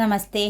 Namaste.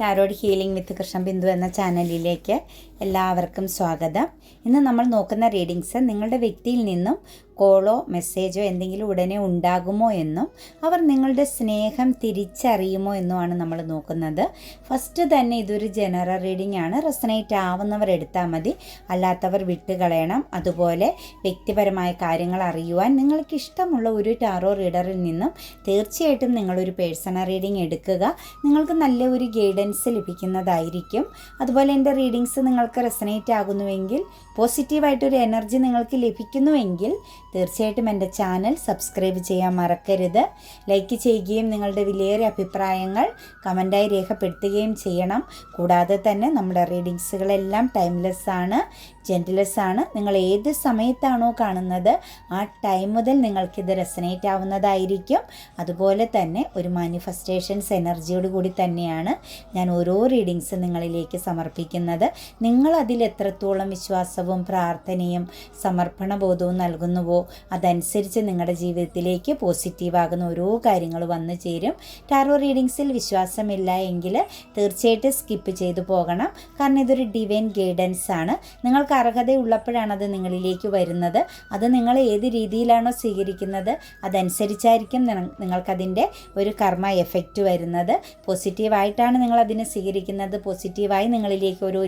Tarot healing with Krishna Bindu എന്ന ചാനലിലേക്ക് എല്ലാവർക്കും സ്വാഗതം. ഇന്ന് നമ്മൾ നോക്കുന്ന റീഡിങ്സ് നിങ്ങളുടെ വ്യക്തിയിൽ നിന്നും കോളോ മെസ്സേജോ എന്തെങ്കിലും ഉടനെ ഉണ്ടാകുമോ എന്നും അവർ നിങ്ങളുടെ സ്നേഹം തിരിച്ചറിയുമോ എന്നുമാണ് നമ്മൾ നോക്കുന്നത്. ഫസ്റ്റ് തന്നെ ഇതൊരു ജനറൽ റീഡിംഗ് ആണ്. റെസനേറ്റ് ആവുന്നവർ എടുത്താൽ മതി. അല്ലാത്തവർ വിട്ടുകളയണം. അതുപോലെ വ്യക്തിപരമായ കാര്യങ്ങൾ അറിയുവാൻ നിങ്ങൾക്ക് ഇഷ്ടമുള്ള ഒരു ടാറോ റീഡറിൽ നിന്നും തീർച്ചയായിട്ടും നിങ്ങളൊരു പേഴ്സണൽ റീഡിംഗ് എടുക്കുക. നിങ്ങൾക്ക് നല്ല ഒരു ഗൈഡൻസ് ലഭിക്കുന്നതായിരിക്കും. അതുപോലെ എന്റെ റീഡിങ്സ് നിങ്ങൾക്ക് റെസനേറ്റ് ആകുന്നുവെങ്കിൽ പോസിറ്റീവായിട്ടൊരു എനർജി നിങ്ങൾക്ക് ലഭിക്കുന്നുവെങ്കിൽ തീർച്ചയായിട്ടും എന്റെ ചാനൽ സബ്സ്ക്രൈബ് ചെയ്യാൻ മറക്കരുത്. ലൈക്ക് ചെയ്യുകയും നിങ്ങളുടെ വിലയേറിയ അഭിപ്രായങ്ങൾ കമന്റായി രേഖപ്പെടുത്തുകയും ചെയ്യണം. കൂടാതെ തന്നെ നമ്മുടെ റീഡിങ്സുകളെല്ലാം ടൈംലെസ് ആണ് ജെന്റിലെസ് ആണ്. നിങ്ങൾ ഏത് സമയത്താണോ കാണുന്നത് ആ ടൈം മുതൽ നിങ്ങൾക്കിത് റെസനേറ്റ് ആവുന്നതായിരിക്കും. അതുപോലെ തന്നെ ഒരു മാനിഫെസ്റ്റേഷൻസ് എനർജിയോട് കൂടി തന്നെയാണ് ഞാൻ ഓരോ റീഡിങ്സ് നിങ്ങളിലേക്ക് സമർപ്പിക്കുന്നത്. നിങ്ങൾ അതിൽ എത്രത്തോളം വിശ്വാസവും പ്രാർത്ഥനയും സമർപ്പണ ബോധവും നൽകുന്നുവോ അതനുസരിച്ച് നിങ്ങളുടെ ജീവിതത്തിലേക്ക് പോസിറ്റീവാകുന്ന ഓരോ കാര്യങ്ങൾ വന്നു ചേരും. ടാറോ റീഡിങ്സിൽ വിശ്വാസമില്ല എങ്കിൽ തീർച്ചയായിട്ടും സ്കിപ്പ് ചെയ്തു പോകണം. കാരണം ഇതൊരു ഡിവൈൻ ഗൈഡൻസ് ആണ്. നിങ്ങൾക്ക് അർഹതയുള്ളപ്പോഴാണ് അത് നിങ്ങളിലേക്ക് വരുന്നത്. അത് നിങ്ങൾ ഏത് രീതിയിലാണോ സ്വീകരിക്കുന്നത് അതനുസരിച്ചായിരിക്കും നിങ്ങ- നിങ്ങൾക്കതിന്റെ ഒരു കർമ്മ എഫക്റ്റ് വരുന്നത്. പോസിറ്റീവായിട്ടാണ് നിങ്ങൾ അതിനെ സ്വീകരിക്കുന്നത്. പോസിറ്റീവായി നിങ്ങളിലേക്ക് ഓരോ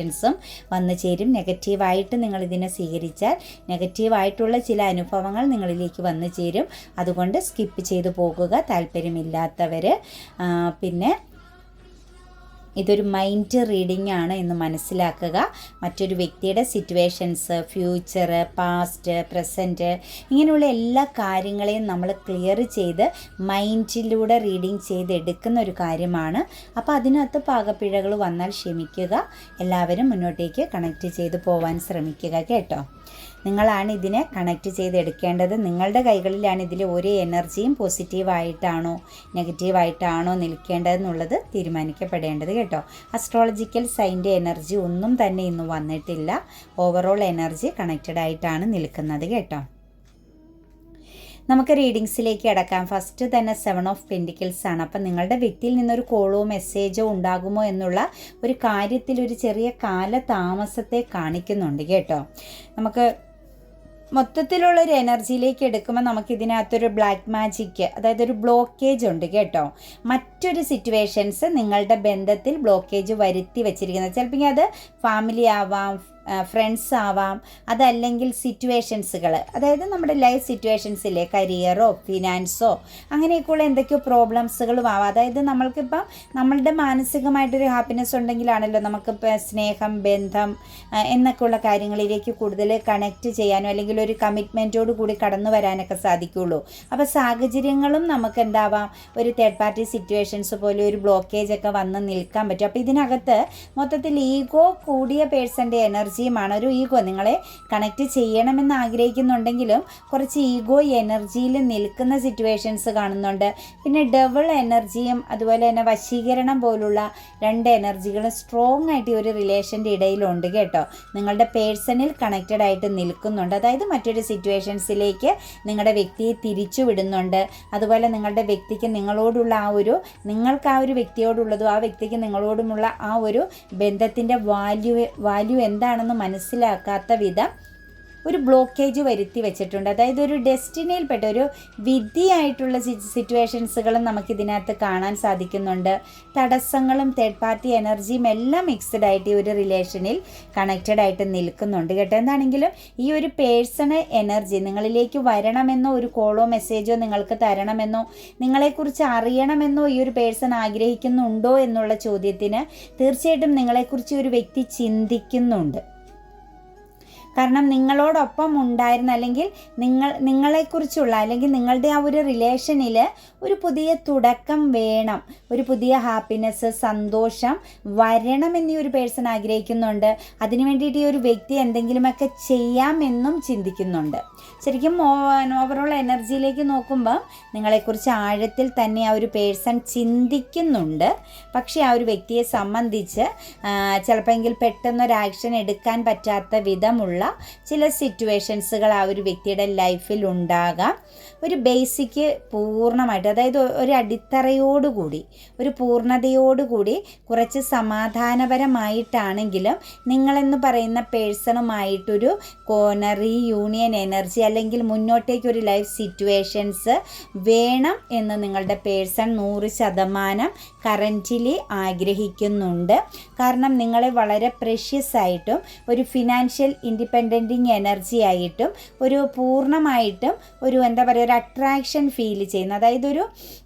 ഇൻഫർമേഷൻസും വന്നു ചേരും. നെഗറ്റീവായിട്ട് നിങ്ങൾ ഇതിനെ സ്വീകരിച്ചാൽ നെഗറ്റീവായിട്ടുള്ള ചില അനുഭവങ്ങൾ നിങ്ങളിലേക്ക് വന്നു ചേരും. അതുകൊണ്ട് സ്കിപ്പ് ചെയ്തു പോകുക. താല്പര്യമില്ലാത്തവർ പിന്നെ ഇതൊരു മൈൻഡ് റീഡിംഗ് ആണ് എന്ന് മനസ്സിലാക്കുക. മറ്റൊരു വ്യക്തിയുടെ സിറ്റുവേഷൻസ് ഫ്യൂച്ചർ പാസ്റ്റ് പ്രസന്റ് ഇങ്ങനെയുള്ള എല്ലാ കാര്യങ്ങളെയും നമ്മൾ ക്ലിയർ ചെയ്ത് മൈൻഡിലൂടെ റീഡിംഗ് ചെയ്തെടുക്കുന്ന ഒരു കാര്യമാണ്. അപ്പോൾ അതിനകത്ത് പാകപ്പിഴകൾ വന്നാൽ ക്ഷമിക്കുക. എല്ലാവരും മുന്നോട്ടേക്ക് കണക്ട് ചെയ്ത് പോവാൻ ശ്രമിക്കുക കേട്ടോ. നിങ്ങളാണ് ഇതിനെ കണക്ട് ചെയ്തെടുക്കേണ്ടത്. നിങ്ങളുടെ കൈകളിലാണ് ഇതിലെ ഒരേ എനർജിയും പോസിറ്റീവായിട്ടാണോ നെഗറ്റീവായിട്ടാണോ നിൽക്കേണ്ടതെന്നുള്ളത് തീരുമാനിക്കപ്പെടേണ്ടത് കേട്ടോ. അസ്ട്രോളജിക്കൽ സൈന്റെ എനർജി ഒന്നും തന്നെ ഇന്ന് വന്നിട്ടില്ല. ഓവറോൾ എനർജി കണക്റ്റഡ് ആയിട്ടാണ് നിൽക്കുന്നത് കേട്ടോ. നമുക്ക് റീഡിങ്സിലേക്ക് അടക്കാം ഫസ്റ്റ് തന്നെ സെവൻ ഓഫ് പെൻഡിക്കിൾസ് ആണ്. അപ്പം നിങ്ങളുടെ വ്യക്തിയിൽ നിന്നൊരു കോളോ മെസ്സേജോ ഉണ്ടാകുമോ എന്നുള്ള ഒരു കാര്യത്തിൽ ഒരു ചെറിയ കാലതാമസത്തെ കാണിക്കുന്നുണ്ട് കേട്ടോ. നമുക്ക് മൊത്തത്തിലുള്ള ഒരു എനർജിയിലേക്ക് എടുക്കുമ്പോൾ നമുക്കിതിനകത്തൊരു ബ്ലാക്ക് മാജിക്ക് അതായത് ഒരു ബ്ലോക്കേജ് ഉണ്ട് കേട്ടോ. മറ്റൊരു സിറ്റുവേഷൻസ് നിങ്ങളുടെ ബന്ധത്തിൽ ബ്ലോക്കേജ് വരുത്തി വെച്ചിരിക്കുന്നത് ചിലപ്പോൾ അത് ഫാമിലി ആവാം ഫ്രണ്ട്സ് ആവാം. അതല്ലെങ്കിൽ സിറ്റുവേഷൻസുകൾ അതായത് നമ്മുടെ ലൈഫ് സിറ്റുവേഷൻസിലെ കരിയറോ ഫിനാൻസോ അങ്ങനെയൊക്കെയുള്ള എന്തൊക്കെയോ പ്രോബ്ലംസുകളും ആവാം. അതായത് നമ്മൾക്കിപ്പം നമ്മളുടെ മാനസികമായിട്ടൊരു ഹാപ്പിനെസ് ഉണ്ടെങ്കിലാണല്ലോ നമുക്കിപ്പോൾ സ്നേഹം ബന്ധം എന്നൊക്കെയുള്ള കാര്യങ്ങളിലേക്ക് കൂടുതൽ കണക്റ്റ് ചെയ്യാനോ അല്ലെങ്കിൽ ഒരു കമ്മിറ്റ്മെന്റോട് കൂടി കടന്നു വരാനൊക്കെ സാധിക്കുള്ളൂ. അപ്പോൾ സാഹചര്യങ്ങളും നമുക്ക് എന്താവാം? ഒരു തേർഡ് പാർട്ടി സിറ്റുവേഷൻസ് പോലെ ഒരു ബ്ലോക്കേജ് ഒക്കെ വന്ന് നിൽക്കാൻ പറ്റും. അപ്പോൾ ഇതിനകത്ത് മൊത്തത്തിൽ ഈഗോ കൂടിയ പേഴ്സന്റെ എനർജിയുമാണ്. ഒരു ഈഗോ നിങ്ങളെ കണക്റ്റ് ചെയ്യണമെന്ന് ആഗ്രഹിക്കുന്നുണ്ടെങ്കിലും കുറച്ച് ഈഗോ എനർജിയിൽ നിൽക്കുന്ന സിറ്റുവേഷൻസ് കാണുന്നുണ്ട്. പിന്നെ ഡബിൾ എനർജിയും അതുപോലെ തന്നെ വശീകരണം പോലുള്ള രണ്ട് എനർജികളും സ്ട്രോങ് ആയിട്ട് ഈ ഒരു റിലേഷന്റെ ഇടയിലുണ്ട് കേട്ടോ. നിങ്ങളുടെ പേഴ്സണിൽ കണക്റ്റഡ് ആയിട്ട് നിൽക്കുന്നുണ്ട്. അതായത് മറ്റൊരു സിറ്റുവേഷൻസിലേക്ക് നിങ്ങളുടെ വ്യക്തിയെ തിരിച്ചു വിടുന്നുണ്ട്. അതുപോലെ നിങ്ങളുടെ വ്യക്തിക്ക് നിങ്ങളോടുള്ള ആ ഒരു നിങ്ങൾക്ക് ആ ഒരു വ്യക്തിയോടുള്ളതും ആ വ്യക്തിക്ക് നിങ്ങളോടുമുള്ള ആ ഒരു ബന്ധത്തിന്റെ വാല്യൂ വാല്യൂ എന്താണെന്ന് മനസ്സിലാക്കാത്ത വിധം ഒരു ബ്ലോക്കേജ് വരുത്തി വെച്ചിട്ടുണ്ട്. അതായത് ഒരു ഡെസ്റ്റിനിയിൽപ്പെട്ട ഒരു വിധിയായിട്ടുള്ള സിറ്റുവേഷൻസുകളും നമുക്കിതിനകത്ത് കാണാൻ സാധിക്കുന്നുണ്ട്. തടസ്സങ്ങളും തേർഡ് പാർട്ടി എനർജിയും എല്ലാം മിക്സ്ഡ് ആയിട്ട് ഈ ഒരു റിലേഷനിൽ കണക്റ്റഡ് ആയിട്ട് നിൽക്കുന്നുണ്ട് കേട്ടോ. എന്താണെങ്കിലും ഈ ഒരു പേഴ്സണൽ എനർജി നിങ്ങളിലേക്ക് വരണമെന്നോ ഒരു കോളോ മെസ്സേജോ നിങ്ങൾക്ക് തരണമെന്നോ നിങ്ങളെക്കുറിച്ച് അറിയണമെന്നോ ഈ ഒരു പേഴ്സൺ ആഗ്രഹിക്കുന്നുണ്ടോ എന്നുള്ള ചോദ്യത്തിന് തീർച്ചയായിട്ടും നിങ്ങളെക്കുറിച്ച് ഒരു വ്യക്തി ചിന്തിക്കുന്നുണ്ട്. കാരണം നിങ്ങളോടൊപ്പം ഉണ്ടായിരുന്ന അല്ലെങ്കിൽ നിങ്ങൾ നിങ്ങളെക്കുറിച്ചുള്ള അല്ലെങ്കിൽ നിങ്ങളുടെ ആ ഒരു റിലേഷനിൽ ഒരു പുതിയ തുടക്കം വേണം ഒരു പുതിയ ഹാപ്പിനെസ് സന്തോഷം വരണമെന്ന് ഈ ഒരു പേഴ്സൺ ആഗ്രഹിക്കുന്നുണ്ട്. അതിനു വേണ്ടിയിട്ട് ഈ ഒരു വ്യക്തി എന്തെങ്കിലുമൊക്കെ ചെയ്യാമെന്നും ചിന്തിക്കുന്നുണ്ട്. ശരിക്കും ഓവറോൾ എനർജിയിലേക്ക് നോക്കുമ്പോൾ നിങ്ങളെക്കുറിച്ച് ആഴത്തിൽ തന്നെ ആ ഒരു പേഴ്സൺ ചിന്തിക്കുന്നുണ്ട്. പക്ഷേ ആ ഒരു വ്യക്തിയെ സംബന്ധിച്ച് ചിലപ്പോൾ പെട്ടെന്നൊരു ആക്ഷൻ എടുക്കാൻ പറ്റാത്ത വിധമുള്ള എന്നുള്ള ചില സിറ്റുവേഷൻസുകൾ ആ ഒരു വ്യക്തിയുടെ ലൈഫിൽ ഉണ്ടാകാം. ഒരു ബേസിക്ക് പൂർണമായിട്ട് അതായത് ഒരു അടിത്തറയോടുകൂടി ഒരു പൂർണതയോടുകൂടി കുറച്ച് സമാധാനപരമായിട്ടാണെങ്കിലും നിങ്ങളെന്ന് പറയുന്ന പേഴ്സണുമായിട്ടൊരു കോനറി യൂണിയൻ എനർജി അല്ലെങ്കിൽ മുന്നോട്ടേക്കൊരു ലൈഫ് സിറ്റുവേഷൻസ് വേണം എന്ന് നിങ്ങളുടെ പേഴ്സൺ നൂറ് ശതമാനം കറന്റിലി ആഗ്രഹിക്കുന്നുണ്ട്. കാരണം നിങ്ങളെ വളരെ പ്രഷ്യസ് ആയിട്ടും ഒരു ഫിനാൻഷ്യൽ ഇൻഡിപെൻഡന്റിങ് എനർജി ആയിട്ടും ഒരു പൂർണമായിട്ടും ഒരു എന്താ പറയുക ഒരു അട്രാക്ഷൻ ഫീൽ ചെയ്യുന്ന. അതായത് ഒരു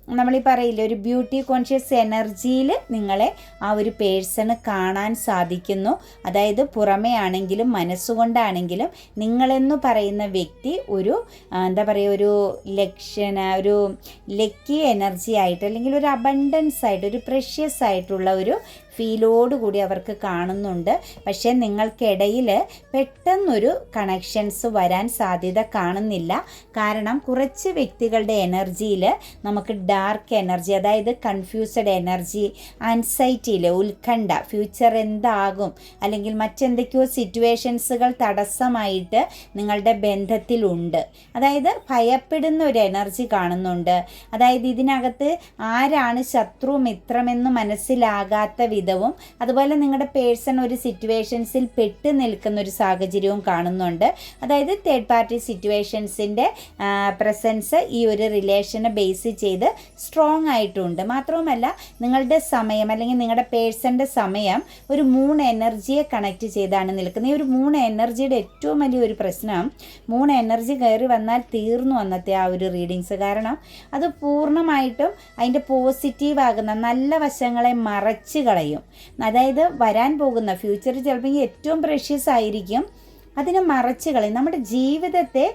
നമ്മളീ പറയില്ല ഒരു ബ്യൂട്ടി കോൺഷ്യസ് എനർജിയിൽ നിങ്ങളെ ആ ഒരു പേഴ്സണ് കാണാൻ സാധിക്കുന്നു. അതായത് പുറമേ ആണെങ്കിലും മനസ്സുകൊണ്ടാണെങ്കിലും നിങ്ങളെന്ന് പറയുന്ന വ്യക്തി ഒരു എന്താ പറയുക ഒരു ലക്ഷണ ഒരു ലക്കി എനർജി ആയിട്ട് അല്ലെങ്കിൽ ഒരു അബണ്ടൻസ് ആയിട്ട് ഒരു പ്രഷ്യസ് ആയിട്ടുള്ള ഒരു ഫീലോടുകൂടി അവർക്ക് കാണുന്നുണ്ട്. പക്ഷേ നിങ്ങൾക്കിടയിൽ പെട്ടെന്നൊരു കണക്ഷൻസ് വരാൻ സാധ്യത കാണുന്നില്ല. കാരണം കുറച്ച് വ്യക്തികളുടെ എനർജിയിൽ നമുക്ക് ഡാർക്ക് എനർജി അതായത് കൺഫ്യൂസ്ഡ് എനർജി ആൻസൈറ്റിയിൽ ഉത്കണ്ഠ ഫ്യൂച്ചർ എന്താകും അല്ലെങ്കിൽ മറ്റെന്തൊക്കെയോ സിറ്റുവേഷൻസുകൾ തടസ്സമായിട്ട് നിങ്ങളുടെ ബന്ധത്തിലുണ്ട്. അതായത് ഭയപ്പെടുന്ന ഒരു എനർജി കാണുന്നുണ്ട്. അതായത് ഇതിനകത്ത് ആരാണ് ശത്രു മിത്രമെന്ന് മനസ്സിലാകാത്ത വിധവും അതുപോലെ നിങ്ങളുടെ പേഴ്സൺ ഒരു സിറ്റുവേഷൻസിൽ പെട്ട് നിൽക്കുന്ന ഒരു സാഹചര്യവും കാണുന്നുണ്ട്. അതായത് തേർഡ് പാർട്ടി സിറ്റുവേഷൻസിന്റെ പ്രസൻസ് ഈ ഒരു റിലേഷനെ ബേസ് ചെയ്ത് സ്ട്രോങ് ആയിട്ടുണ്ട്. മാത്രവുമല്ല നിങ്ങളുടെ സമയം അല്ലെങ്കിൽ നിങ്ങളുടെ പേഴ്സന്റെ സമയം ഒരു മൂൺ എനർജിയെ കണക്ട് ചെയ്താണ് നിൽക്കുന്നത്. ഈ ഒരു മൂൺ എനർജിയുടെ ഏറ്റവും വലിയൊരു പ്രശ്നം മൂൺ എനർജി കയറി വന്നാൽ തീർന്നു അന്നത്തെ ആ ഒരു റീഡിങ്സ് കാരണം അത് പൂർണമായിട്ടും അതിന്റെ പോസിറ്റീവ് ആകുന്ന നല്ല വശങ്ങളെ മറച്ച് കളയും. അതായത് വരാൻ പോകുന്ന ഫ്യൂച്ചർ ചിലപ്പോൾ ഏറ്റവും പ്രഷ്യസ് ആയിരിക്കും അതിനെ മറച്ച് കളയും. നമ്മുടെ ജീവിതത്തെ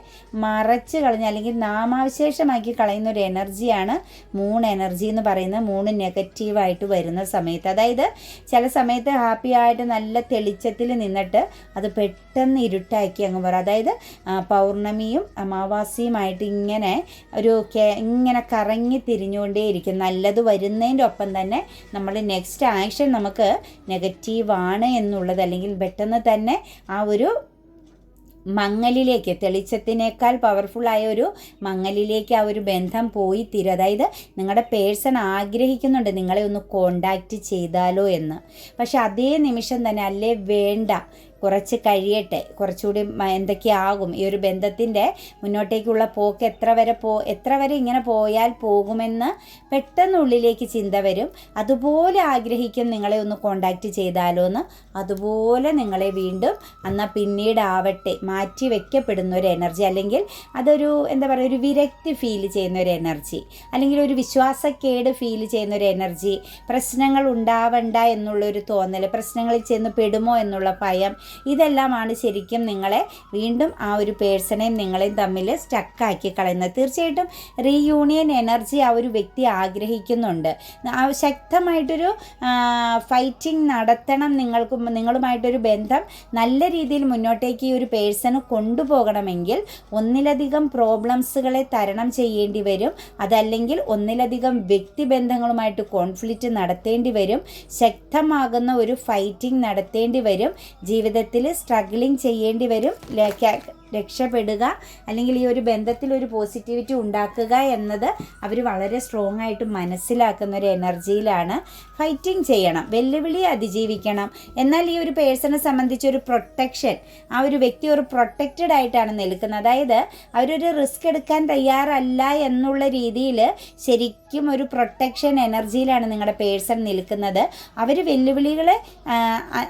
മറച്ച് കളഞ്ഞ അല്ലെങ്കിൽ നാമാവശേഷമാക്കി കളയുന്ന ഒരു എനർജിയാണ് മൂൺ എനർജി എന്ന് പറയുന്നത്. മൂണ് നെഗറ്റീവായിട്ട് വരുന്ന സമയത്ത്. അതായത് ചില സമയത്ത് ഹാപ്പി ആയിട്ട് നല്ല തെളിച്ചത്തിൽ നിന്നിട്ട് അത് പെട്ടെന്ന് ഇരുട്ടാക്കി അങ്ങ് പറയും അതായത് പൗർണമിയും അമാവാസിയുമായിട്ട് ഇങ്ങനെ ഒരു ഇങ്ങനെ കറങ്ങി തിരിഞ്ഞുകൊണ്ടേയിരിക്കും നല്ലത് വരുന്നതിന്റെ ഒപ്പം തന്നെ നമ്മൾ നെക്സ്റ്റ് ആക്ഷൻ നമുക്ക് നെഗറ്റീവാണ് എന്നുള്ളത് അല്ലെങ്കിൽ പെട്ടെന്ന് തന്നെ ആ ഒരു മങ്ങലിലേക്ക് തെളിച്ചത്തിനേക്കാൾ പവർഫുള്ളായ ഒരു മങ്ങലിലേക്ക് ആ ഒരു ബന്ധം പോയി തീരും. അതായത് നിങ്ങളുടെ പേഴ്സൺ ആഗ്രഹിക്കുന്നുണ്ട് നിങ്ങളെ ഒന്ന് കോണ്ടാക്റ്റ് ചെയ്താലോ എന്ന്. പക്ഷെ അതേ നിമിഷം തന്നെ അല്ലേ വേണ്ട കുറച്ച് കഴിയട്ടെ. കുറച്ചുകൂടി എന്തൊക്കെയാകും ഈ ഒരു ബന്ധത്തിന്റെ മുന്നോട്ടേക്കുള്ള പോക്ക് എത്ര വരെ പോ എത്ര വരെ ഇങ്ങനെ പോയാൽ പോകുമെന്ന് പെട്ടെന്നുള്ളിലേക്ക് ചിന്ത വരും. അതുപോലെ ആഗ്രഹിക്കും നിങ്ങളെ ഒന്ന് കോണ്ടാക്റ്റ് ചെയ്താലോ എന്ന് അതുപോലെ നിങ്ങളെ വീണ്ടും എന്നാൽ പിന്നീടാവട്ടെ. മാറ്റി വെക്കപ്പെടുന്ന ഒരു എനർജി അല്ലെങ്കിൽ അതൊരു എന്താ പറയുക ഒരു വിരക്തി ഫീൽ ചെയ്യുന്ന ഒരു എനർജി അല്ലെങ്കിൽ ഒരു വിശ്വാസക്കേട് ഫീൽ ചെയ്യുന്ന ഒരു എനർജി പ്രശ്നങ്ങൾ ഉണ്ടാവണ്ട എന്നുള്ളൊരു തോന്നൽ പ്രശ്നങ്ങളിൽ ചെന്ന് പെടുമോ എന്നുള്ള ഭയം ഇതെല്ലാമാണ് ശരിക്കും നിങ്ങളെ വീണ്ടും ആ ഒരു പേഴ്സണേയും നിങ്ങളെയും തമ്മിൽ സ്റ്റക്കാക്കി കളയുന്നത്. തീർച്ചയായിട്ടും റീയൂണിയൻ എനർജി ആ ഒരു വ്യക്തി ആഗ്രഹിക്കുന്നുണ്ട്. ശക്തമായിട്ടൊരു ഫൈറ്റിംഗ് നടത്തണം നിങ്ങൾക്ക് നിങ്ങളുമായിട്ടൊരു ബന്ധം നല്ല രീതിയിൽ മുന്നോട്ടേക്ക് ഈ ഒരു പേഴ്സണ് കൊണ്ടുപോകണമെങ്കിൽ ഒന്നിലധികം പ്രോബ്ലംസുകളെ തരണം ചെയ്യേണ്ടി വരും. അതല്ലെങ്കിൽ ഒന്നിലധികം വ്യക്തിബന്ധങ്ങളുമായിട്ട് കോൺഫ്ലിക്റ്റ് നടത്തേണ്ടി വരും. ശക്തമാകുന്ന ഒരു ഫൈറ്റിംഗ് നടത്തേണ്ടി വരും. ജീവിതത്തിൽ സ്ട്രഗ്ലിംഗ് ചെയ്യേണ്ടി വരും. രക്ഷപ്പെടുക അല്ലെങ്കിൽ ഈ ഒരു ബന്ധത്തിൽ ഒരു പോസിറ്റിവിറ്റി ഉണ്ടാക്കുക എന്നത് അവർ വളരെ സ്ട്രോങ് ആയിട്ട് മനസ്സിലാക്കുന്ന ഒരു എനർജിയിലാണ് ഫൈറ്റിംഗ് ചെയ്യണം വെല്ലുവിളി അതിജീവിക്കണം. എന്നാൽ ഈ ഒരു പേഴ്സണെ സംബന്ധിച്ച് ഒരു പ്രൊട്ടക്ഷൻ ആ ഒരു വ്യക്തി ഒരു പ്രൊട്ടക്റ്റഡ് ആയിട്ടാണ് നിൽക്കുന്നത്. അതായത് അവരൊരു റിസ്ക് എടുക്കാൻ തയ്യാറല്ല എന്നുള്ള രീതിയിൽ ശരിക്കും ഒരു പ്രൊട്ടക്ഷൻ എനർജിയിലാണ് നിങ്ങളുടെ പേഴ്സൺ നിൽക്കുന്നത്. അവർ വെല്ലുവിളികളെ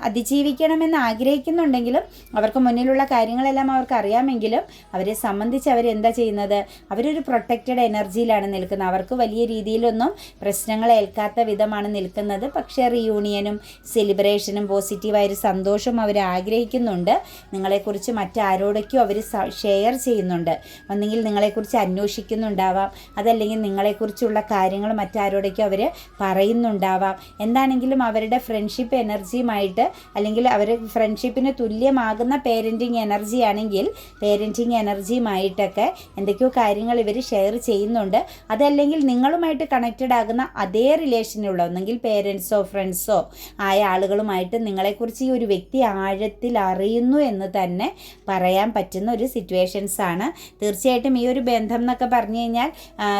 അതിജീവിക്കണമെന്ന് ആഗ്രഹിക്കുന്നുണ്ടെങ്കിലും അവർക്ക് മുന്നിലുള്ള കാര്യങ്ങളെല്ലാം അവർക്ക് അറിയാമെങ്കിലും അവരെ സംബന്ധിച്ച് അവർ എന്താ ചെയ്യുന്നത്? അവരൊരു പ്രൊട്ടക്റ്റഡ് എനർജിയിലാണ് നിൽക്കുന്നത്. അവർക്ക് വലിയ രീതിയിലൊന്നും പ്രശ്നങ്ങൾ ഏൽക്കാത്ത വിധമാണ് നിൽക്കുന്നത്. പക്ഷേ റീയൂണിയനും സെലിബ്രേഷനും പോസിറ്റീവായൊരു സന്തോഷം അവർ ആഗ്രഹിക്കുന്നുണ്ട്. നിങ്ങളെക്കുറിച്ച് മറ്റാരോടൊക്കെയോ അവർ ഷെയർ ചെയ്യുന്നുണ്ട്. ഒന്നെങ്കിൽ നിങ്ങളെക്കുറിച്ച് അന്വേഷിക്കുന്നുണ്ടാവാം. അതല്ലെങ്കിൽ നിങ്ങളെക്കുറിച്ചുള്ള കാര്യങ്ങൾ മറ്റാരോടൊക്കെ അവർ പറയുന്നുണ്ടാവാം. എന്താണെങ്കിലും അവരുടെ ഫ്രണ്ട്ഷിപ്പ് എനർജിയുമായിട്ട് അല്ലെങ്കിൽ അവർ ഫ്രണ്ട്ഷിപ്പിന് തുല്യമാകുന്ന പേരന്റിങ് എനർജി ആണെങ്കിൽ പേരന്റിങ് എനർജിയുമായിട്ടൊക്കെ എന്തൊക്കെയോ കാര്യങ്ങൾ ഇവർ ഷെയർ ചെയ്യുന്നുണ്ട്. അതല്ലെങ്കിൽ നിങ്ങളുമായിട്ട് കണക്റ്റഡ് ആകുന്ന അതേ റിലേഷനുള്ള ഒന്നെങ്കിൽ പേരൻസോ ഫ്രണ്ട്സോ ആയ ആളുകളുമായിട്ട് നിങ്ങളെക്കുറിച്ച് ഈ ഒരു വ്യക്തി ആഴത്തിൽ അറിയുന്നു എന്ന് തന്നെ പറയാൻ പറ്റുന്ന ഒരു സിറ്റുവേഷൻസ് ആണ്. തീർച്ചയായിട്ടും ഈ ഒരു ബന്ധം എന്നൊക്കെ പറഞ്ഞു കഴിഞ്ഞാൽ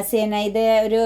സേന ഇത് ഒരു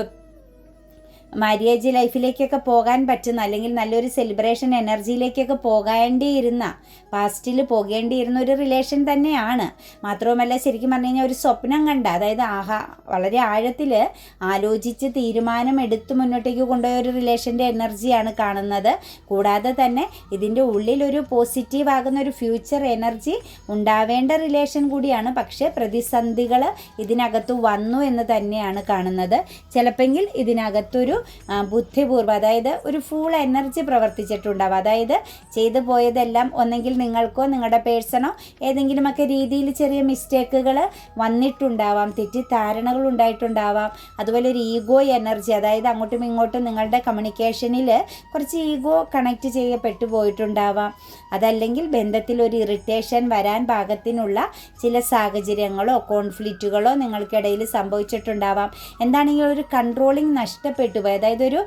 മാര്യേജ് ലൈഫിലേക്കൊക്കെ പോകാൻ പറ്റുന്ന അല്ലെങ്കിൽ നല്ലൊരു സെലിബ്രേഷൻ എനർജിയിലേക്കൊക്കെ പോകേണ്ടിയിരുന്ന പാസ്റ്റിൽ പോകേണ്ടിയിരുന്ന ഒരു റിലേഷൻ തന്നെയാണ്. മാത്രവുമല്ല ശരിക്കും പറഞ്ഞു കഴിഞ്ഞാൽ ഒരു സ്വപ്നം കണ്ട അതായത് ആഹാ വളരെ ആഴത്തിൽ ആലോചിച്ച് തീരുമാനം എടുത്ത് മുന്നോട്ടേക്ക് കൊണ്ടുപോയ ഒരു റിലേഷന്റെ എനർജിയാണ് കാണുന്നത്. കൂടാതെ തന്നെ ഇതിന്റെ ഉള്ളിലൊരു പോസിറ്റീവ് ആകുന്ന ഒരു ഫ്യൂച്ചർ എനർജി ഉണ്ടാവേണ്ട റിലേഷൻ കൂടിയാണ്. പക്ഷേ പ്രതിസന്ധികൾ ഇതിനകത്ത് വന്നു എന്ന് തന്നെയാണ് കാണുന്നത്. ചിലപ്പെങ്കിൽ ഇതിനകത്തൊരു ബുദ്ധിപൂർവം അതായത് ഒരു ഫുൾ എനർജി പ്രവർത്തിച്ചിട്ടുണ്ടാവും. അതായത് ചെയ്തു പോയതെല്ലാം ഒന്നെങ്കിൽ നിങ്ങൾക്കോ നിങ്ങളുടെ പേഴ്സണോ ഏതെങ്കിലുമൊക്കെ രീതിയിൽ ചെറിയ മിസ്റ്റേക്കുകൾ വന്നിട്ടുണ്ടാവാം തെറ്റിദ്ധാരണകൾ ഉണ്ടായിട്ടുണ്ടാവാം. അതുപോലെ ഒരു ഈഗോ എനർജി അതായത് അങ്ങോട്ടും ഇങ്ങോട്ടും നിങ്ങളുടെ കമ്മ്യൂണിക്കേഷനിൽ കുറച്ച് ഈഗോ കണക്ട് ചെയ്യപ്പെട്ടു പോയിട്ടുണ്ടാവാം. അതല്ലെങ്കിൽ ബന്ധത്തിൽ ഒരു ഇറിറ്റേഷൻ വരാൻ പാകത്തിനുള്ള ചില സാഹചര്യങ്ങളോ കോൺഫ്ലിക്റ്റുകളോ നിങ്ങൾക്കിടയിൽ സംഭവിച്ചിട്ടുണ്ടാവാം. എന്താണെങ്കിൽ ഒരു കൺട്രോളിങ് നഷ്ടപ്പെട്ടു അതായത് ഒരു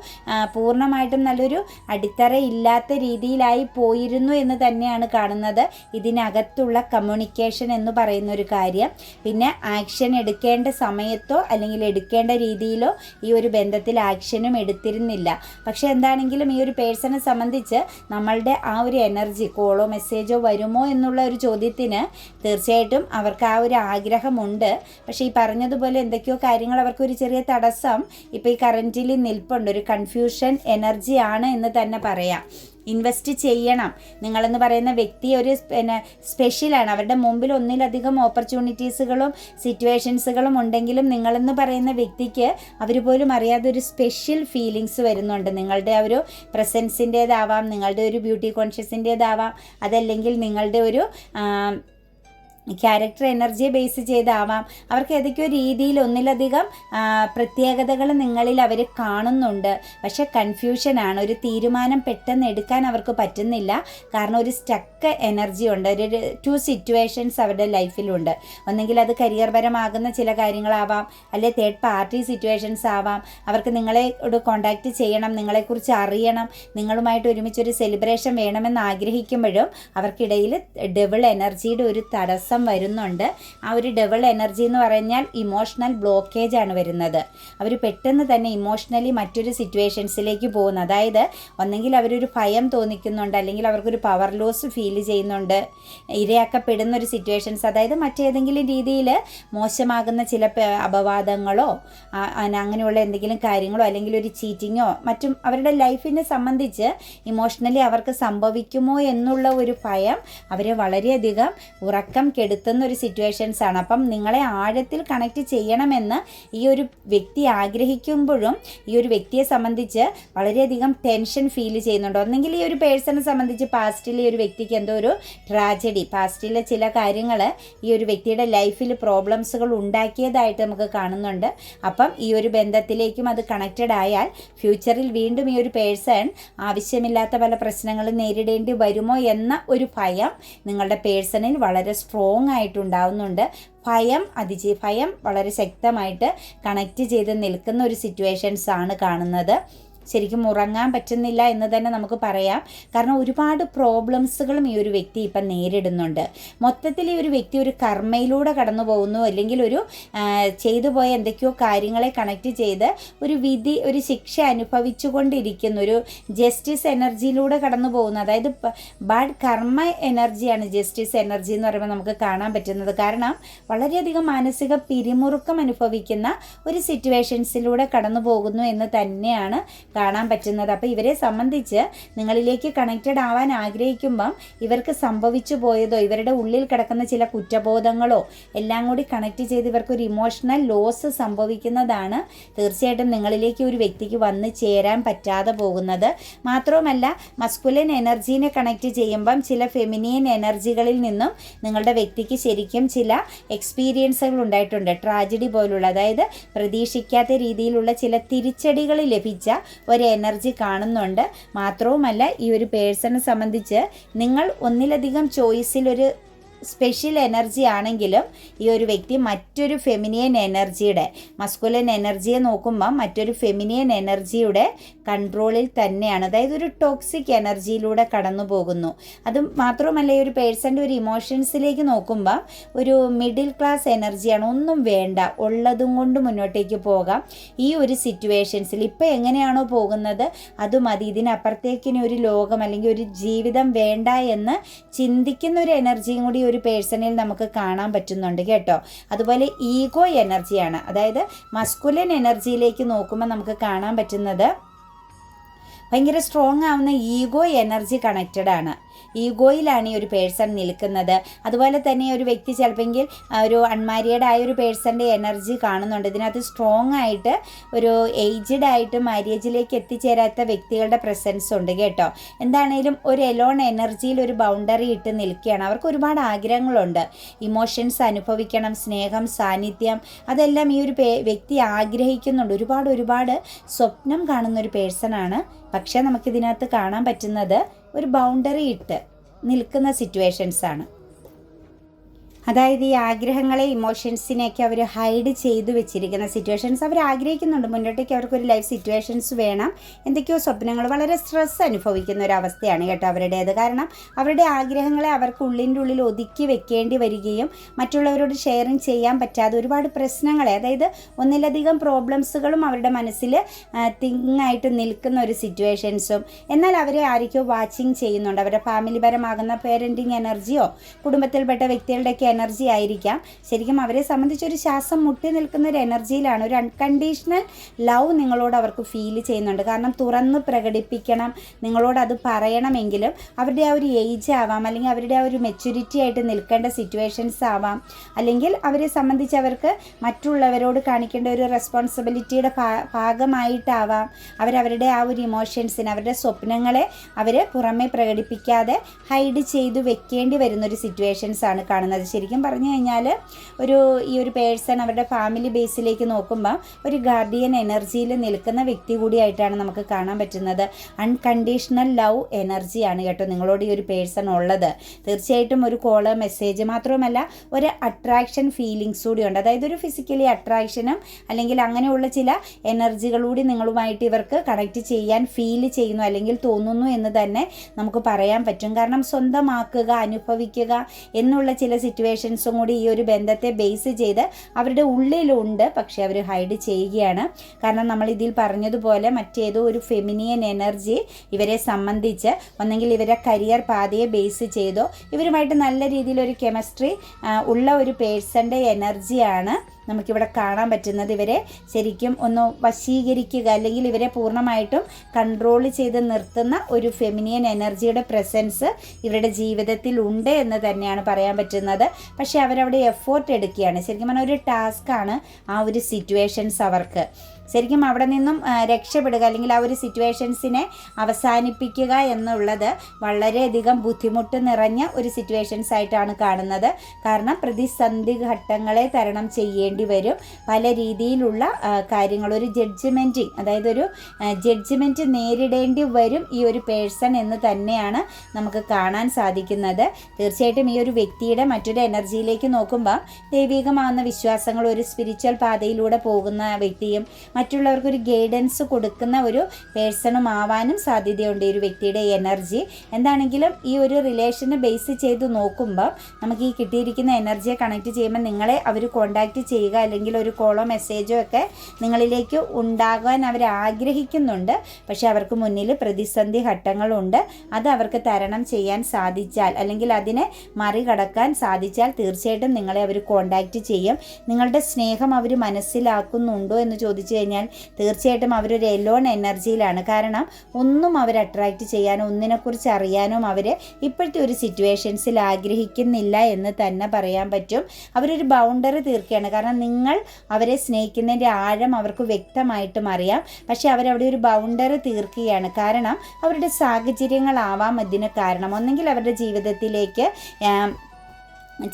പൂർണമായിട്ടും നല്ലൊരു അടിത്തറ ഇല്ലാത്ത രീതിയിലായി പോയിരുന്നു എന്ന് തന്നെയാണ് കാണുന്നത്. ഇതിനകത്തുള്ള കമ്മ്യൂണിക്കേഷൻ എന്ന് പറയുന്ന ഒരു കാര്യം. പിന്നെ ആക്ഷൻ എടുക്കേണ്ട സമയത്തോ അല്ലെങ്കിൽ എടുക്കേണ്ട രീതിയിലോ ഈ ഒരു ബന്ധത്തിൽ ആക്ഷനും എടുത്തിരുന്നില്ല. പക്ഷേ എന്താണെങ്കിലും ഈ ഒരു പേഴ്സണെ സംബന്ധിച്ച് നമ്മളുടെ ആ ഒരു എനർജി കോളോ മെസ്സേജോ വരുമോ എന്നുള്ള ഒരു ചോദ്യത്തിന് തീർച്ചയായിട്ടും അവർക്ക് ആ ഒരു ആഗ്രഹമുണ്ട്. പക്ഷേ ഈ പറഞ്ഞതുപോലെ എന്തൊക്കെയോ കാര്യങ്ങൾ അവർക്കൊരു ചെറിയ തടസ്സം. ഇപ്പോൾ ഈ കറന്റിൽ നിൽപ്പുണ്ട്. ഒരു കൺഫ്യൂഷൻ എനർജി ആണ് എന്ന് തന്നെ പറയാം. ഇൻവെസ്റ്റ് ചെയ്യണം. നിങ്ങളെന്ന് പറയുന്ന വ്യക്തി ഒരു പിന്നെ സ്പെഷ്യലാണ് അവരുടെ മുമ്പിൽ ഒന്നിലധികം ഓപ്പർച്യൂണിറ്റീസുകളും സിറ്റുവേഷൻസുകളും ഉണ്ടെങ്കിലും നിങ്ങളെന്ന് പറയുന്ന വ്യക്തിക്ക് അവർ പോലും അറിയാതെ ഒരു സ്പെഷ്യൽ ഫീലിങ്സ് വരുന്നുണ്ട്. നിങ്ങളുടെ ആ ഒരു പ്രസൻസിന്റേതാവാം നിങ്ങളുടെ ഒരു ബ്യൂട്ടി കോൺഷ്യസിന്റേതാവാം അതല്ലെങ്കിൽ നിങ്ങളുടെ ഒരു ക്യാരക്ടർ എനർജിയെ ബേസ് ചെയ്താവാം. അവർക്ക് ഏതൊക്കെയോ രീതിയിൽ ഒന്നിലധികം പ്രത്യേകതകൾ നിങ്ങളിൽ അവർ കാണുന്നുണ്ട്. പക്ഷെ കൺഫ്യൂഷനാണ് ഒരു തീരുമാനം പെട്ടെന്ന് എടുക്കാൻ അവർക്ക് പറ്റുന്നില്ല. കാരണം ഒരു സ്റ്റക്ക് എനർജി ഉണ്ട്. ഒരു ടു സിറ്റുവേഷൻസ് അവരുടെ ലൈഫിലുണ്ട് ഒന്നെങ്കിൽ അത് കരിയർ പരമാകുന്ന ചില കാര്യങ്ങളാവാം. അല്ലെ തേർഡ് പാർട്ടി സിറ്റുവേഷൻസ് ആവാം. അവർക്ക് നിങ്ങളെ കോണ്ടാക്ട് ചെയ്യണം. നിങ്ങളെക്കുറിച്ച് അറിയണം. നിങ്ങളുമായിട്ട് ഒരുമിച്ചൊരു സെലിബ്രേഷൻ വേണമെന്ന് ആഗ്രഹിക്കുമ്പോഴും അവർക്കിടയിൽ ഡബിൾ എനർജിയുടെ ഒരു തടസ്സം ദിവസം വരുന്നുണ്ട്. ആ ഒരു ഡബിൾ എനർജി എന്ന് പറഞ്ഞാൽ ഇമോഷണൽ ബ്ലോക്കേജ് ആണ് വരുന്നത്. അവർ പെട്ടെന്ന് തന്നെ ഇമോഷണലി മറ്റൊരു സിറ്റുവേഷൻസിലേക്ക് പോകുന്നു. അതായത് ഒന്നെങ്കിൽ അവരൊരു ഭയം തോന്നിക്കുന്നുണ്ട് അല്ലെങ്കിൽ അവർക്കൊരു പവർ ലോസ് ഫീൽ ചെയ്യുന്നുണ്ട് ഇരയാക്കപ്പെടുന്ന ഒരു സിറ്റുവേഷൻസ് അതായത് മറ്റേതെങ്കിലും രീതിയിൽ മോശമാകുന്ന ചില അപവാദങ്ങളോ അങ്ങനെയുള്ള എന്തെങ്കിലും കാര്യങ്ങളോ അല്ലെങ്കിൽ ഒരു ചീറ്റിങ്ങോ മറ്റും അവരുടെ ലൈഫിനെ സംബന്ധിച്ച് ഇമോഷണലി അവർക്ക് സംഭവിക്കുമോ എന്നുള്ള ഒരു ഭയം അവരെ വളരെയധികം ഉറക്കം ഒരു സിറ്റുവേഷൻസ് ആണ്. അപ്പം നിങ്ങളെ ആഴത്തിൽ കണക്ട് ചെയ്യണമെന്ന് ഈ ഒരു വ്യക്തി ആഗ്രഹിക്കുമ്പോഴും ഈ ഒരു വ്യക്തിയെ സംബന്ധിച്ച് വളരെയധികം ടെൻഷൻ ഫീൽ ചെയ്യുന്നുണ്ട്. ഒന്നെങ്കിൽ ഈ ഒരു പേഴ്സണെ സംബന്ധിച്ച് പാസ്റ്റിലെ ഒരു വ്യക്തിക്ക് എന്തോ ഒരു ട്രാജഡി പാസ്റ്റിലെ ചില കാര്യങ്ങൾ ഈ ഒരു വ്യക്തിയുടെ ലൈഫിൽ പ്രോബ്ലംസുകൾ ഉണ്ടാക്കിയതായിട്ട് നമുക്ക് കാണുന്നുണ്ട്. അപ്പം ഈ ഒരു ബന്ധത്തിലേക്കും അത് കണക്റ്റഡ് ആയാൽ ഫ്യൂച്ചറിൽ വീണ്ടും ഈ ഒരു പേഴ്സൺ ആവശ്യമില്ലാത്ത പല പ്രശ്നങ്ങളും നേരിടേണ്ടി വരുമോ എന്ന ഒരു ഭയം നിങ്ങളുടെ പേഴ്സണിൽ വളരെ സ്ട്രോങ് സ്ട്രോങ് ആയിട്ടുണ്ടാവുന്നുണ്ട്. ഭയം അതിജീ ഭയം വളരെ ശക്തമായിട്ട് കണക്റ്റ് ചെയ്ത് നിൽക്കുന്ന ഒരു സിറ്റുവേഷൻസ് ആണ് കാണുന്നത്. ശരിക്കും ഉറങ്ങാൻ പറ്റുന്നില്ല എന്ന് തന്നെ നമുക്ക് പറയാം. കാരണം ഒരുപാട് പ്രോബ്ലംസുകളും ഈ ഒരു വ്യക്തി ഇപ്പം നേരിടുന്നുണ്ട്. മൊത്തത്തിൽ ഈ ഒരു വ്യക്തി ഒരു കർമ്മയിലൂടെ കടന്നു പോകുന്നു അല്ലെങ്കിൽ ഒരു ചെയ്തു പോയ എന്തൊക്കെയോ കാര്യങ്ങളെ കണക്ട് ചെയ്ത് ഒരു വിധി ഒരു ശിക്ഷ അനുഭവിച്ചുകൊണ്ടിരിക്കുന്ന. ഒരു ജസ്റ്റിസ് എനർജിയിലൂടെ കടന്നു പോകുന്നു. അതായത് ബാഡ് കർമ്മ എനർജിയാണ് ജസ്റ്റിസ് എനർജി എന്ന് പറയുമ്പോൾ നമുക്ക് കാണാൻ പറ്റുന്നത്. കാരണം വളരെയധികം മാനസിക പിരിമുറുക്കം അനുഭവിക്കുന്ന ഒരു സിറ്റുവേഷൻസിലൂടെ കടന്നു പോകുന്നു എന്ന് തന്നെയാണ് കാണാൻ പറ്റുന്നത്. അപ്പോൾ ഇവരെ സംബന്ധിച്ച് നിങ്ങളിലേക്ക് കണക്റ്റഡ് ആവാൻ ആഗ്രഹിക്കുമ്പം ഇവർക്ക് സംഭവിച്ചു പോയതോ ഇവരുടെ ഉള്ളിൽ കിടക്കുന്ന ചില കുറ്റബോധങ്ങളോ എല്ലാം കൂടി കണക്ട് ചെയ്ത് ഇവർക്ക് ഒരു ഇമോഷണൽ ലോസ് സംഭവിക്കുന്നതാണ് തീർച്ചയായിട്ടും നിങ്ങളിലേക്ക് ഒരു വ്യക്തിക്ക് വന്ന് ചേരാൻ പറ്റാതെ പോകുന്നത്. മാത്രവുമല്ല മസ്കുലൻ എനർജീനെ കണക്ട് ചെയ്യുമ്പം ചില ഫെമിനിയൻ എനർജികളിൽ നിന്നും നിങ്ങളുടെ വ്യക്തിക്ക് ശരിക്കും ചില എക്സ്പീരിയൻസുകൾ ഉണ്ടായിട്ടുണ്ട്. ട്രാജഡി പോലുള്ള അതായത് പ്രതീക്ഷിക്കാത്ത രീതിയിലുള്ള ചില തിരിച്ചടികൾ ലഭിച്ച ഒരു എനർജി കാണുന്നുണ്ട്. മാത്രവുമല്ല ഈ ഒരു പേഴ്സണെ സംബന്ധിച്ച് നിങ്ങൾ ഒന്നിലധികം ചോയ്സിൽ ഒരു സ്പെഷ്യൽ എനർജി ആണെങ്കിലും ഈ ഒരു വ്യക്തി മറ്റൊരു ഫെമിനിയൻ എനർജിയുടെ മസ്കുലൻ എനർജിയെ നോക്കുമ്പോൾ മറ്റൊരു ഫെമിനിയൻ എനർജിയുടെ കൺട്രോളിൽ തന്നെയാണ്. അതായത് ഒരു ടോക്സിക് എനർജിയിലൂടെ കടന്നു പോകുന്നു. അത് മാത്രമല്ല ഈ ഒരു പേഴ്സന്റെ ഒരു ഇമോഷൻസിലേക്ക് നോക്കുമ്പോൾ ഒരു മിഡിൽ ക്ലാസ് എനർജിയാണ് ഒന്നും വേണ്ട ഉള്ളതും കൊണ്ട് മുന്നോട്ടേക്ക് പോകാം. ഈ ഒരു സിറ്റുവേഷൻസിൽ ഇപ്പോൾ എങ്ങനെയാണോ പോകുന്നത് അത് മതി. ഇതിനപ്പുറത്തേക്കിനി ഒരു ലോകം അല്ലെങ്കിൽ ഒരു ജീവിതം വേണ്ട എന്ന് ചിന്തിക്കുന്ന ഒരു എനർജിയും കൂടി ഒരു പേഴ്സണിൽ നമുക്ക് കാണാൻ പറ്റുന്നുണ്ട് കേട്ടോ. അതുപോലെ ഈഗോ എനർജിയാണ്. അതായത് മസ്കുലൻ എനർജിയിലേക്ക് നോക്കുമ്പോൾ നമുക്ക് കാണാൻ പറ്റുന്നത് ഭയങ്കര സ്ട്രോങ് ആവുന്ന ഈഗോ എനർജി കണക്റ്റഡ് ആണ്. ഈഗോയിലാണ് ഈ ഒരു പേഴ്സൺ നിൽക്കുന്നത്. അതുപോലെ തന്നെ ഒരു വ്യക്തി ചിലപ്പോൾ ഒരു അൺമാരിയഡ് ആയ ഒരു പേഴ്സന്റെ എനർജി കാണുന്നുണ്ട്. ഇതിനകത്ത് സ്ട്രോങ് ആയിട്ട് ഒരു ഏജ്ഡ് ആയിട്ട് മാരേജിലേക്ക് എത്തിച്ചേരാത്ത വ്യക്തികളുടെ പ്രസൻസ് ഉണ്ട് കേട്ടോ. എന്താണേലും ഒരു എലോൺ എനർജിയിൽ ഒരു ബൗണ്ടറി ഇട്ട് നിൽക്കുകയാണ്. അവർക്ക് ഒരുപാട് ആഗ്രഹങ്ങളുണ്ട്. ഇമോഷൻസ് അനുഭവിക്കണം സ്നേഹം സാന്നിധ്യം അതെല്ലാം ഈ ഒരു വ്യക്തി ആഗ്രഹിക്കുന്നുണ്ട്. ഒരുപാട് ഒരുപാട് സ്വപ്നം കാണുന്ന ഒരു പേഴ്സണാണ് പക്ഷേ നമുക്കിതിനകത്ത് കാണാൻ പറ്റുന്നത് ഒരു ബൗണ്ടറി ഇട്ട് നിൽക്കുന്ന സിറ്റുവേഷൻസാണ് അതായത് ഈ ആഗ്രഹങ്ങളെ ഇമോഷൻസിനെയൊക്കെ അവർ ഹൈഡ് ചെയ്തു വെച്ചിരിക്കുന്ന സിറ്റുവേഷൻസ് അവർ ആഗ്രഹിക്കുന്നുണ്ട്. മുന്നോട്ടേക്ക് അവർക്കൊരു ലൈഫ് സിറ്റുവേഷൻസ് വേണം. എന്തൊക്കെയോ സ്വപ്നങ്ങൾ വളരെ സ്ട്രെസ് അനുഭവിക്കുന്ന ഒരു അവസ്ഥയാണ് കേട്ടോ അവരുടേത്. കാരണം അവരുടെ ആഗ്രഹങ്ങളെ അവർക്ക് ഉള്ളിന്റെ ഉള്ളിൽ ഒതുക്കി വെക്കേണ്ടി വരികയും മറ്റുള്ളവരോട് ഷെയറിങ് ചെയ്യാൻ പറ്റാതെ ഒരുപാട് പ്രശ്നങ്ങളെ അതായത് ഒന്നിലധികം പ്രോബ്ലംസുകളും അവരുടെ മനസ്സിൽ തിങ്ങായിട്ട് നിൽക്കുന്ന ഒരു സിറ്റുവേഷൻസും എന്നാൽ അവരെ ആരൊക്കെയോ വാച്ചിങ് ചെയ്യുന്നുണ്ട്. അവരുടെ ഫാമിലി പരമാകുന്ന പേരന്റിങ് എനർജിയോ കുടുംബത്തിൽപ്പെട്ട വ്യക്തികളുടെയൊക്കെ എനർജി ആയിരിക്കാം. ശരിക്കും അവരെ സംബന്ധിച്ചൊരു ശ്വാസം മുട്ടി നിൽക്കുന്ന ഒരു എനർജിയിലാണ് ഒരു അൺകണ്ടീഷണൽ ലവ് നിങ്ങളോട് അവർക്ക് ഫീൽ ചെയ്യുന്നുണ്ട്. കാരണം തുറന്ന് പ്രകടിപ്പിക്കണം നിങ്ങളോട് അത് പറയണമെങ്കിലും അവരുടെ ആ ഒരു ഏജ് ആവാം അല്ലെങ്കിൽ അവരുടെ ആ ഒരു മെച്യൂരിറ്റി ആയിട്ട് നിൽക്കേണ്ട സിറ്റുവേഷൻസ് ആവാം. അല്ലെങ്കിൽ അവരെ സംബന്ധിച്ച് അവർക്ക് മറ്റുള്ളവരോട് കാണിക്കേണ്ട ഒരു റെസ്പോൺസിബിലിറ്റിയുടെ ഭാഗമായിട്ടാവാം അവരവരുടെ ആ ഒരു ഇമോഷൻസിന് അവരുടെ സ്വപ്നങ്ങളെ അവർ പുറമെ പ്രകടിപ്പിക്കാതെ ഹൈഡ് ചെയ്തു വെക്കേണ്ടി വരുന്ന ഒരു സിറ്റുവേഷൻസ് ആണ് കാണുന്നത്. ശരി ശരിക്കും പറഞ്ഞു കഴിഞ്ഞാൽ ഒരു ഈ ഒരു പേഴ്സൺ അവരുടെ ഫാമിലി ബേസിലേക്ക് നോക്കുമ്പോൾ ഒരു ഗാർഡിയൻ എനർജിയിൽ നിൽക്കുന്ന വ്യക്തി കൂടിയായിട്ടാണ് നമുക്ക് കാണാൻ പറ്റുന്നത്. അൺകണ്ടീഷണൽ ലവ് എനർജിയാണ് കേട്ടോ നിങ്ങളോട് ഈ ഒരു പേഴ്സൺ ഉള്ളത്. തീർച്ചയായിട്ടും ഒരു കോൾ മെസ്സേജ് മാത്രവുമല്ല ഒരു അട്രാക്ഷൻ ഫീലിങ്സ് കൂടി ഉണ്ട് അതായത് ഒരു ഫിസിക്കലി അട്രാക്ഷനും അല്ലെങ്കിൽ അങ്ങനെയുള്ള ചില എനർജികളൂടി നിങ്ങളുമായിട്ട് ഇവർക്ക് കണക്ട് ചെയ്യാൻ ഫീൽ ചെയ്യുന്നു അല്ലെങ്കിൽ തോന്നുന്നു എന്ന് തന്നെ നമുക്ക് പറയാൻ പറ്റും. കാരണം സ്വന്തമാക്കുക അനുഭവിക്കുക എന്നുള്ള ചില സിറ്റുവേഷൻ സിറ്റുവേഷൻസും കൂടി ഈ ഒരു ബന്ധത്തെ ബേസ് ചെയ്ത് അവരുടെ ഉള്ളിലുണ്ട്. പക്ഷേ അവർ ഹൈഡ് ചെയ്യുകയാണ്. കാരണം നമ്മൾ ഇതിൽ പറഞ്ഞതുപോലെ മറ്റേതോ ഒരു ഫെമിനിയൻ എനർജി ഇവരെ സംബന്ധിച്ച് ഒന്നെങ്കിൽ ഇവരെ കരിയർ പാതയെ ബേസ് ചെയ്തോ ഇവരുമായിട്ട് നല്ല രീതിയിലൊരു കെമിസ്ട്രി ഉള്ള ഒരു പേഴ്സന്റെ എനർജിയാണ് നമുക്കിവിടെ കാണാൻ പറ്റുന്നത് ഇവരെ ശരിക്കും ഒന്ന് വശീകരിക്കുക അല്ലെങ്കിൽ ഇവരെ പൂർണമായിട്ടും കൺട്രോൾ ചെയ്ത് നിർത്തുന്ന ഒരു ഫെമിനിയൻ എനർജിയുടെ പ്രസൻസ് ഇവരുടെ ജീവിതത്തിൽ ഉണ്ട് എന്ന് തന്നെയാണ് പറയാൻ പറ്റുന്നത്. പക്ഷേ അവരവിടെ എഫോർട്ട് എടുക്കുകയാണ്. ശരിക്കും പറഞ്ഞാൽ ഒരു ടാസ്ക്കാണ് ആ ഒരു സിറ്റുവേഷൻസ് അവർക്ക്. ശരിക്കും അവിടെ നിന്നും രക്ഷപ്പെടുക അല്ലെങ്കിൽ ആ ഒരു സിറ്റുവേഷൻസിനെ അവസാനിപ്പിക്കുക എന്നുള്ളത് വളരെയധികം ബുദ്ധിമുട്ട് നിറഞ്ഞ ഒരു സിറ്റുവേഷൻസ് ആയിട്ടാണ് കാണുന്നത്. കാരണം പ്രതിസന്ധി ഘട്ടങ്ങളെ തരണം ചെയ്യേണ്ടി വരും. പല രീതിയിലുള്ള കാര്യങ്ങൾ. ഒരു ജഡ്ജ്മെന്റിങ് അതായത് ഒരു ജഡ്ജ്മെന്റ് നേരിടേണ്ടി വരും ഈ ഒരു പേഴ്സൺ എന്ന് തന്നെയാണ് നമുക്ക് കാണാൻ സാധിക്കുന്നത്. തീർച്ചയായിട്ടും ഈ ഒരു വ്യക്തിയുടെ മറ്റൊരു എനർജിയിലേക്ക് നോക്കുമ്പോൾ ദൈവികമാകുന്ന വിശ്വാസങ്ങൾ ഒരു സ്പിരിച്വൽ പാതയിലൂടെ പോകുന്ന വ്യക്തിയും മറ്റുള്ളവർക്ക് ഒരു ഗൈഡൻസ് കൊടുക്കുന്ന ഒരു പേഴ്സണും ആവാനും സാധ്യതയുണ്ട് ഈ ഒരു വ്യക്തിയുടെ എനർജി എന്താണെങ്കിലും ഈ ഒരു റിലേഷനെ ബേസ് ചെയ്ത് നോക്കുമ്പോൾ നമുക്ക് ഈ കിട്ടിയിരിക്കുന്ന എനർജിയെ കണക്ട് ചെയ്യുമ്പോൾ നിങ്ങളെ അവർ കോണ്ടാക്ട് ചെയ്യുക അല്ലെങ്കിൽ ഒരു കോളോ മെസ്സേജോ ഒക്കെ നിങ്ങളിലേക്ക് ഉണ്ടാകാൻ അവർ ആഗ്രഹിക്കുന്നുണ്ട്. പക്ഷേ അവർക്ക് മുന്നിൽ പ്രതിസന്ധി ഘട്ടങ്ങളുണ്ട്. അത് അവർക്ക് തരണം ചെയ്യാൻ സാധിച്ചാൽ അല്ലെങ്കിൽ അതിനെ മറികടക്കാൻ സാധിച്ചാൽ തീർച്ചയായിട്ടും നിങ്ങളെ അവർ കോണ്ടാക്ട് ചെയ്യും. നിങ്ങളുടെ സ്നേഹം അവർ മനസ്സിലാക്കുന്നുണ്ടോ എന്ന് ചോദിച്ചു കഴിഞ്ഞാൽ തീർച്ചയായിട്ടും അവരൊരു എലോൺ എനർജിയിലാണ് കാരണം ഒന്നും അവർ അട്രാക്റ്റ് ചെയ്യാനോ ഒന്നിനെക്കുറിച്ച് അറിയാനോ അവർ ഇപ്പോഴത്തെ ഒരു സിറ്റുവേഷൻസിൽ ആഗ്രഹിക്കുന്നില്ല എന്ന് തന്നെ പറയാൻ പറ്റും. അവരൊരു ബൗണ്ടറി തീർക്കുകയാണ്. കാരണം നിങ്ങൾ അവരെ സ്നേഹിക്കുന്നതിന്റെ ആഴം അവർക്ക് വ്യക്തമായിട്ടും അറിയാം. പക്ഷേ അവരവിടെ ഒരു ബൗണ്ടറി തീർക്കുകയാണ്. കാരണം അവരുടെ സാഹചര്യങ്ങളാവാം ഇതിന് കാരണം. ഒന്നെങ്കിൽ അവരുടെ ജീവിതത്തിലേക്ക്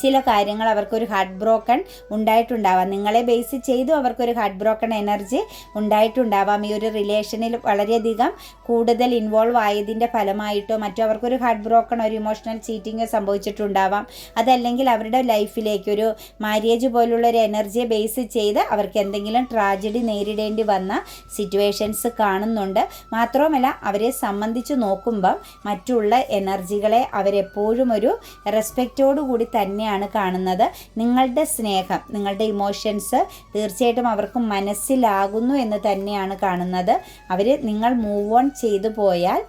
ചില കാര്യങ്ങൾ അവർക്കൊരു ഹാർട്ട് ബ്രോക്കൺ ഉണ്ടായിട്ടുണ്ടാവാം. നിങ്ങളെ ബേസ് ചെയ്തു അവർക്കൊരു ഹാർട്ട് ബ്രോക്കൺ എനർജി ഉണ്ടായിട്ടുണ്ടാവാം. ഈ ഒരു റിലേഷനിൽ വളരെയധികം കൂടുതൽ ഇൻവോൾവ് ആയതിന്റെ ഫലമായിട്ടോ മറ്റോ അവർക്കൊരു ഹാർട്ട് ബ്രോക്കൺ ഒരു ഇമോഷണൽ ചീറ്റിങ്ങോ സംഭവിച്ചിട്ടുണ്ടാവാം. അതല്ലെങ്കിൽ അവരുടെ ലൈഫിലേക്ക് ഒരു മാര്യേജ് പോലുള്ള ഒരു എനർജിയെ ബേസ് ചെയ്ത് അവർക്ക് എന്തെങ്കിലും ട്രാജഡി നേരിടേണ്ടി വന്ന സിറ്റുവേഷൻസ് കാണുന്നുണ്ട്. മാത്രവുമല്ല അവരെ സംബന്ധിച്ച് നോക്കുമ്പം മറ്റുള്ള എനർജികളെ അവരെപ്പോഴും ഒരു റെസ്പെക്റ്റോടു കൂടി തന്നെയാണ് കാണുന്നത്. നിങ്ങളുടെ സ്നേഹം നിങ്ങളുടെ ഇമോഷൻസ് തീർച്ചയായിട്ടും അവർക്ക് മനസ്സിലാകുന്നു എന്ന് തന്നെയാണ് കാണുന്നത്. അവർ നിങ്ങൾ മൂവ് ഓൺ ചെയ്തു പോയാൽ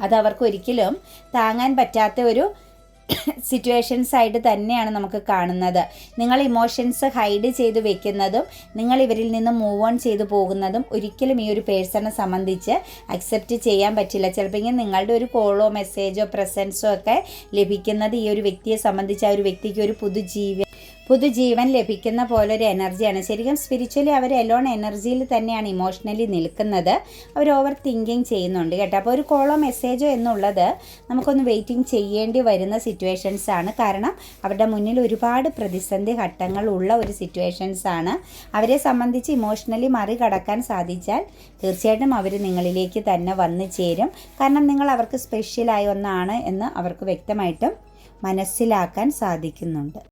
അത് അവർക്ക് ഒരിക്കലും താങ്ങാൻ പറ്റാത്ത ഒരു സിറ്റുവേഷൻസ് ആയിട്ട് തന്നെയാണ് നമുക്ക് കാണുന്നത്. നിങ്ങൾ ഇമോഷൻസ് ഹൈഡ് ചെയ്ത് വെക്കുന്നതും നിങ്ങൾ ഇവരിൽ നിന്ന് മൂവ് ഓൺ ചെയ്തു പോകുന്നതും ഒരിക്കലും ഈ ഒരു പേഴ്സണെ സംബന്ധിച്ച് അക്സെപ്റ്റ് ചെയ്യാൻ പറ്റില്ല. ചിലപ്പോൾ നിങ്ങളുടെ ഒരു കോളോ മെസ്സേജോ പ്രസൻസോ ഒക്കെ ലഭിക്കുന്നത് ഈ ഒരു വ്യക്തിയെ സംബന്ധിച്ച് ആ ഒരു വ്യക്തിക്ക് ഒരു പുതുജീവ പുതുജീവൻ ലഭിക്കുന്ന പോലെ ഒരു എനർജിയാണ് ശരിക്കും സ്പിരിച്വലി അവർ എലോൺ എനർജിയിൽ തന്നെയാണ് ഇമോഷണലി നിൽക്കുന്നത്. അവർ ഓവർ തിങ്കിങ് ചെയ്യുന്നുണ്ട് കേട്ടോ. അപ്പോൾ ഒരു കോളോ മെസ്സേജോ എന്നുള്ളത് നമുക്കൊന്ന് വെയിറ്റിംഗ് ചെയ്യേണ്ടി വരുന്ന സിറ്റുവേഷൻസ് ആണ്. കാരണം അവരുടെ മുന്നിൽ ഒരുപാട് പ്രതിസന്ധി ഘട്ടങ്ങൾ ഉള്ള ഒരു സിറ്റുവേഷൻസ് ആണ്. അവരെ സംബന്ധിച്ച് ഇമോഷണലി മറികടക്കാൻ സാധിച്ചാൽ തീർച്ചയായിട്ടും അവർ നിങ്ങളിലേക്ക് തന്നെ വന്നു ചേരും. കാരണം നിങ്ങൾ അവർക്ക് സ്പെഷ്യലായ ഒന്നാണ് എന്ന് അവർക്ക് വ്യക്തമായിട്ടും മനസ്സിലാക്കാൻ സാധിക്കുന്നുണ്ട്.